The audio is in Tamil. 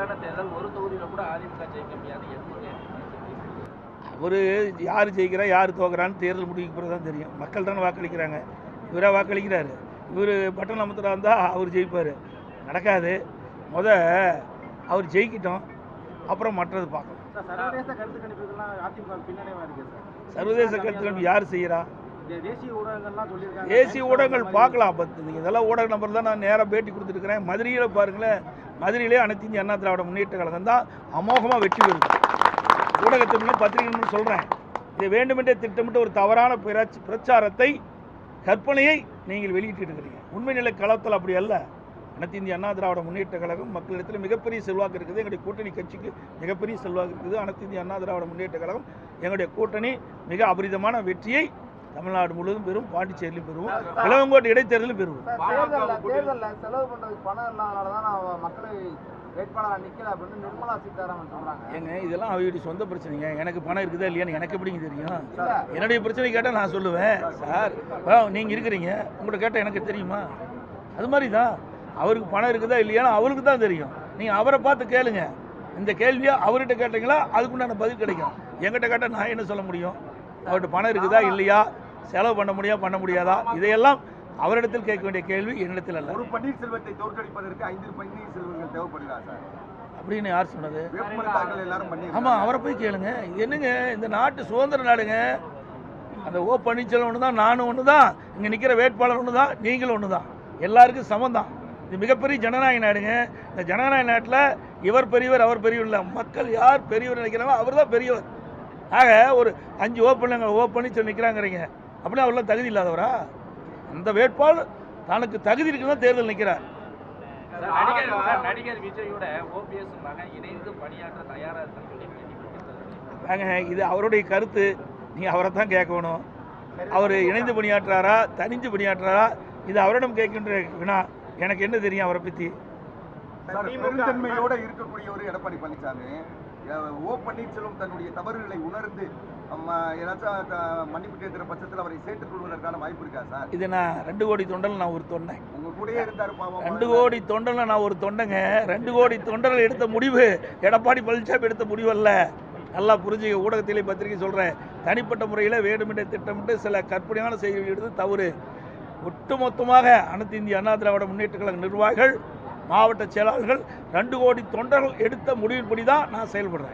நான்கான தேர்தல் ஒரு தொகுதியில கூட அதிமுக ஜெயிக்க முடியாது அவர் யார் ஜெயிக்கிறா யார் தோக்குறான்னு தேர்தல் முடிவுக்கு பிறகு தான் தெரியும். மக்கள் தானே வாக்களிக்கிறாங்க. இவராக வாக்களிக்கிறாரு. இவர் பட்டன் அமர்த்தரா இருந்தால் அவர் ஜெயிப்பார். நடக்காது. முத அவர் ஜெயிக்கிட்டோம். அப்புறம் மற்றது பார்க்கலாம் சார் சர்வதேச கருத்து கருத்து யார் செய்கிறா தேசிய ஊடகங்கள் பார்க்கலாம் பத்து நீங்கள் இதெல்லாம் ஊடக நம்பர் தான் நான் நேராக பேட்டி கொடுத்துருக்கிறேன் மதுரையில் பாருங்களேன். மதுரையிலே அனைத்து இந்திய அண்ணா திராவிட முன்னேற்ற கழகம் தான் அமோகமாக வெற்றி பெறுது. ஊடகத்தின் பத்திரிகை சொல்கிறேன் இதை வேண்டுமென்றே திட்டமிட்டு ஒரு தவறான பிரச்ச- பிரச்சாரத்தை கற்பனையை நீங்கள் வெளியிட்டு இருக்கிறீங்க உண்மை நிலை களத்தில் அப்படி அல்ல. அனைத்து இந்திய அண்ணா திராவிட முன்னேற்ற கழகம் மக்களிடத்தில் மிகப்பெரிய செல்வாக்கு இருக்குது. எங்களுடைய கூட்டணி கட்சிக்கு மிகப்பெரிய செல்வாக்கு இருக்குது. அனைத்து இந்திய அண்ணா திராவிட முன்னேற்ற கழகம் எங்களுடைய கூட்டணி மிக அபரிதமான வெற்றியை தமிழ்நாடு முழுவதும் பெறும் பாண்டிச்சேரியிலும் பெறுவோம் இளவங்கோட்டை இடைத்தேர்தலும் பெறுவோம். செலவு பண்றதுக்கு பணம் இல்லாதனால தான் நான் மக்களை அப்படின்னு நிர்மலா சீதாராமன் சொல்றாங்க. ஏங்க இதெல்லாம் அவருடைய சொந்த பிரச்சனைங்க. எனக்கு பணம் இருக்குதா இல்லையான்னு எனக்கு எப்படிங்க தெரியும்? என்னுடைய பிரச்சனை கேட்டால் நான் சொல்லுவேன். சார் ஆ, நீங்க இருக்கிறீங்க. உங்கள்கிட்ட கேட்டால் எனக்கு தெரியுமா? அது மாதிரி தான் அவருக்கு பணம் இருக்குதா இல்லையான்னு அவருக்கு தான் தெரியும். நீங்கள் அவரை பார்த்து கேளுங்க. இந்த கேள்வியை அவர்கிட்ட கேட்டீங்களா? அதுக்குண்டான பதில் கிடைக்கும். என்கிட்ட கேட்டால் நான் என்ன சொல்ல முடியும்? அவர்கிட்ட பணம் இருக்குதா இல்லையா? செலவு பண்ண முடியா பண்ண முடியாதா? இதையெல்லாம் அவரிடத்தில் கேட்க வேண்டிய கேள்வி என்னிடத்தில் அல்ல. ஒரு பன்னீர்செல்வத்தை தோற்கடிப்பதற்கு ஐந்து பன்னீர்செல்வங்கள் தேவைப்படுகிறா சார்? அப்படின்னு யார் சொன்னது? பண்ணி ஆமாம் அவரை போய் கேளுங்க. இது என்னங்க? இந்த நாட்டு சுதந்திர நாடுங்க. அந்த ஓ பன்னீர்செல்வம் ஒன்று தான் நானும் ஒன்று தான் இங்கே நிற்கிற வேட்பாளர் ஒன்று தான் நீங்களும் ஒன்று தான் எல்லாருக்கும் சமம் தான். இது மிகப்பெரிய ஜனநாயக நாடுங்க. இந்த ஜனநாயக நாட்டில் இவர் பெரியவர் அவர் பெரியவர் இல்லை. மக்கள் யார் பெரியவர் நினைக்கிறாங்களோ அவர் தான் பெரியவர். ஆக ஒரு அஞ்சு ஓ பண்ணுங்க ஓ பன்னீர்செல்வம் நிற்கிறாங்கிறீங்க அப்படின்னா அவர்லாம் தகுதி இல்லாதவரா? அந்த வேட்பாளர் தனக்கு தகுதி இருக்குன்னு தான் தேர்தல் நிற்கிறார் நடிகர் விஜயோட ஓபிஎஸ் மகன் இணைந்து பணியாற்ற தயாரா இருக்குன்னு சொல்லி பேட்டி கொடுத்திருக்காரு. வாங்க இது அவருடைய கருத்து. நீங்கள் அவரை தான் கேட்கணும். அவர் இணைந்து பணியாற்றுறாரா தனிஞ்சு பணியாற்றுறாரா இது அவரிடம் கேட்கின்ற வினா. எனக்கு என்ன தெரியும் அவரை பற்றி பெருந்தன்மையோட இருக்கக்கூடிய ஒரு எடப்பாடி பழனிசாமி ஓ பன்னீர்செல்வம் தன்னுடைய தவறுகளை உணர்ந்து ஏதாச்சும் மன்னிப்பு கேட்கிற பட்சத்தில் அவரை சேர்த்துக் கொள்வதற்கான வாய்ப்பு இருக்கா சார்? இது நான் ரெண்டு கோடி தொண்டல் நான் ஒரு தொண்டேன் உங்க கூடயே இருந்தாரு பாவம் ரெண்டு கோடி தொண்டல்ல நான் ஒரு தொண்டைங்க. ரெண்டு கோடி தொண்டர்கள் எடுத்த முடிவு எடப்பாடி பழனிசாமி எடுத்த முடிவு அல்ல. நல்லா புரிஞ்சுக்க ஊடகத்திலே பத்திரிகை சொல்கிறேன் தனிப்பட்ட முறையில் வேண்டுமென்றே திட்டமிட்டு சில கற்பனையான செய்திகள் எடுத்து தவறு. ஒட்டுமொத்தமாக அனைத்து இந்திய அண்ணா திராவிட முன்னேற்ற கழக நிர்வாகிகள் மாவட்ட செயலாளர்கள் ரெண்டு கோடி தொண்டர்கள் எடுத்த முடிவின்படி தான் நான் செயல்படுறேன்.